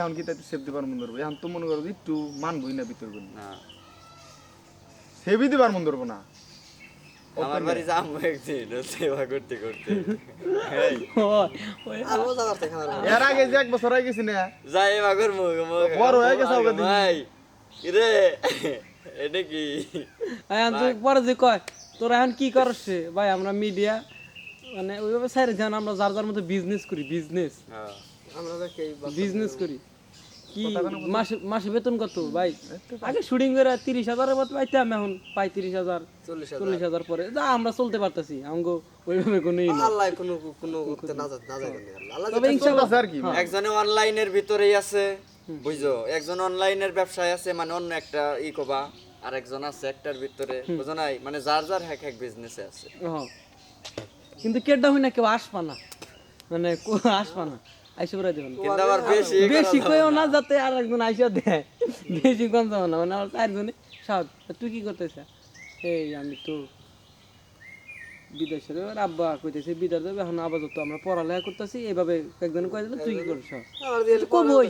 এখন কি তাই সেভ দিবার মন ধরবো? এখন তো মনে করো একটু মানবই না ভিতর করি না। সেভই দিবার মন ধরবো না। আমার বাড়ি যাব একদিন ও সেবা করতে করতে। এর আগে যে এক বছর হয়ে গেছি না। যাই মুখ মুখ বড় হয়ে গেছে। ভাই রে এটা কি? এখন তুই পরে যে কয় তোরা এখন কি করস ভাই আমরা মিডিয়া মানে ওইভাবে সাইরে যান আমরা যার যার মতো বিজনেস করি বিজনেস হ্যাঁ। বিজনেস করি। কি মাসে মাসে বেতন কত? ভাই আগে শুটিং করে তিরিশ হাজারের মতো পাইতাম এখন পাই তিরিশ হাজার। চল্লিশ হাজার। পরে। যা আমরা চলতে পারতাছি। আমগো ওইভাবে কোনো আল্লাহ কোনো কোনো করতে না। তবে আর কি? একজনে অনলাইনের ভিতরেই আছে বুঝছ? একজন অনলাইনের ব্যবসায় আছে মানে অন্য একটা ই কবা আর একজন আছে একটার ভিতরে বুঝো নাই? মানে যার যার হ্যাক হ্যাক বিজনেসে আছে। হ্যাঁ। কিন্তু কেডা হই না কেউ আসপা না। মানে আসপা না। আইসে বেড়াই দেবেন। কিন্তু আবার বেশি বেশি কইও না। না যাতে আর একজন আইসা দেয়। বেশি কম যাব না মানে আমার চারজনে সব তুই কি করতেছ? এই আমি তো বিদেশের এবার আব্বা কইতেছে বিদার দেবে এখন আপাতত আমরা পড়ালেখা করতেছি। এইভাবে একজন কয়ে দিল তুই কি করছ? আমার কবই।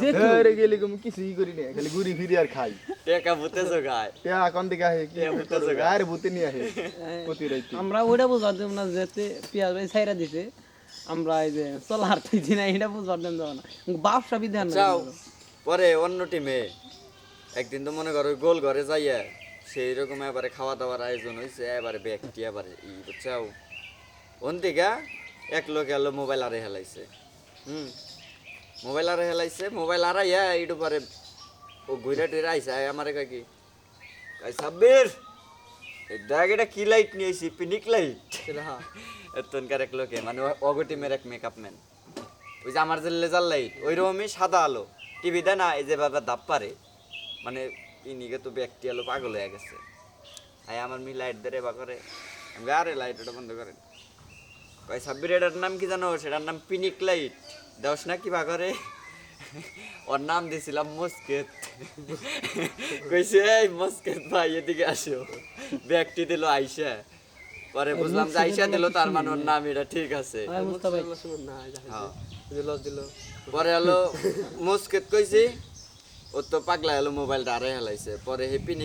যে ঘরে গেলে আমি কিছুই করি না খালি ঘুরি ফিরি আর খাই। টেকা ভূতে জোগায় টিয়া কোন দিকে আহে কি? আর ভূতে নিয়ে আহে প্রতি রাইতে আমরা ওইটা দেব না যেতে পেঁয়াজ ভাই ছাইরা দিছে। আমরা এই যে চলার তুই না এটা বুঝার দেন যাব না। ব্যবসা বিধান যাও, পরে অন্য টিমে একদিন তো মনে করো গোল ঘরে যাইয়া সেই রকম এবারে খাওয়া দাওয়ার আয়োজন হয়েছে এবারে ব্যক্তি এবারে ই বুঝছাও ওন থেকে এক লোক এলো মোবাইল আরে হেলাইছে। হুম মোবাইল আরে হেলাইছে মোবাইল আড়াইয়া এইটু পরে ও ঘুরে টুরে আইসে আমারে কি? সাব্বির! দেখ এটা কি লাইট নিয়েছি পিনিক লাইট হ্যাঁ। এতনকার এক লোকে মানে অগো টিমের এক মেকআপ ম্যান ওই যে আমার যে লেজার লাইট ওই রকমই সাদা আলো। টিভি দেয় না এই যে বাবা দাপ পারে। মানে ইনিকে তো ব্যক্তি আলো পাগল হয়ে গেছে। আই আমার মি লাইট ধরে বা করে। আমি আরে লাইট ওটা বন্ধ করেন। কয় সাব্বির এটার নাম কি জানো? সেটার নাম পিনিক লাইট দেওস না কি বা করে? ওর নাম দিয়েছিলাম মস্কেত। কইছে এই মস্কেত ভাই এদিকে আসো। ব্যাগটি দিল আইসা পরে বুঝলাম যে আইসা দিল তার মানে ওর নাম এটা ঠিক আছে। হ্যাঁ। পরে হলো মুস্কেত কইছি ও তো পাগলা হলো মোবাইলটা আরে হেলাইছে। পরে হে পিনিক